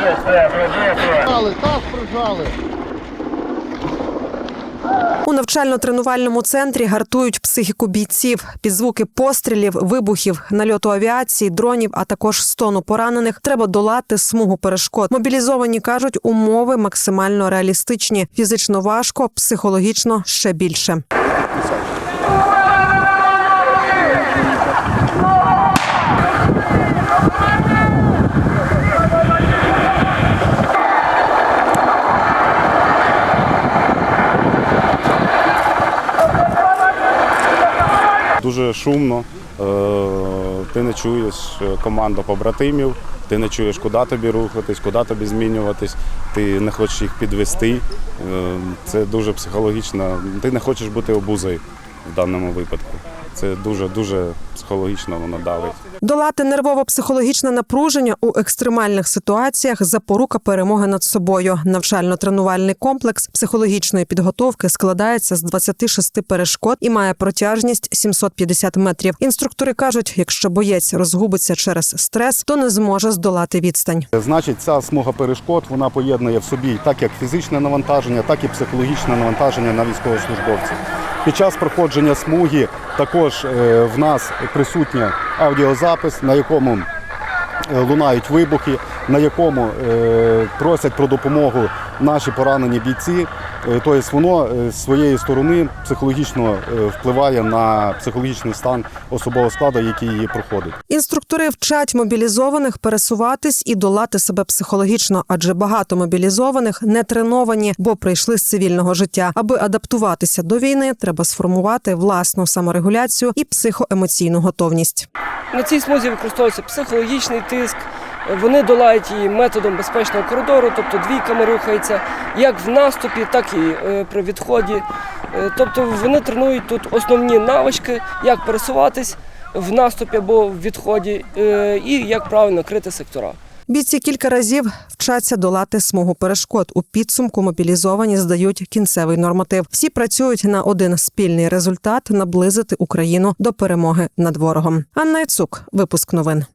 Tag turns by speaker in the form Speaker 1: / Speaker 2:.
Speaker 1: Прижали, так прижали.
Speaker 2: У навчально-тренувальному центрі гартують психіку бійців. Під звуки пострілів, вибухів, нальоту авіації, дронів, а також стону поранених треба долати смугу перешкод. Мобілізовані кажуть, умови максимально реалістичні. Фізично важко, психологічно ще більше.
Speaker 3: Дуже шумно, е, ти не чуєш е, команду побратимів, ти не чуєш, куди тобі рухатись, куди тобі змінюватись, ти не хочеш їх підвести. Е, Це дуже психологічно. Ти не хочеш бути обузою в даному випадку. Це дуже дуже психологічно воно давить.
Speaker 2: Долати нервово-психологічне напруження у екстремальних ситуаціях запорука перемоги над собою. Навчально-тренувальний комплекс психологічної підготовки складається з 26 перешкод і має протяжність 750 метрів. Інструктори кажуть, якщо боєць розгубиться через стрес, то не зможе здолати відстань.
Speaker 3: Значить, ця смуга перешкод вона поєднує в собі так як фізичне навантаження, так і психологічне навантаження на військовослужбовців. Під час проходження смуги також е, в нас присутня аудіозапис, на якому е, лунають вибухи, на якому е, просять про допомогу наші поранені бійці. Е, Тобто воно е, з своєї сторони психологічно впливає на психологічний стан особового складу, який її проходить.
Speaker 2: Інструктори вчать мобілізованих пересуватись і долати себе психологічно, адже багато мобілізованих не треновані, бо прийшли з цивільного життя. Аби адаптуватися до війни, треба сформувати власну саморегуляцію і психоемоційну готовність.
Speaker 4: На цій смузі використовується психологічний тиск. Вони долають її методом безпечного коридору, тобто двійками рухаються, як в наступі, так і е, при відході. Е, Тобто вони тренують тут основні навички, як пересуватись в наступі або в відході, е, і як правильно крити сектора.
Speaker 2: Бійці кілька разів вчаться долати смугу перешкод. У підсумку мобілізовані здають кінцевий норматив. Всі працюють на один спільний результат наблизити Україну до перемоги над ворогом. Анна Яцук, випуск новин.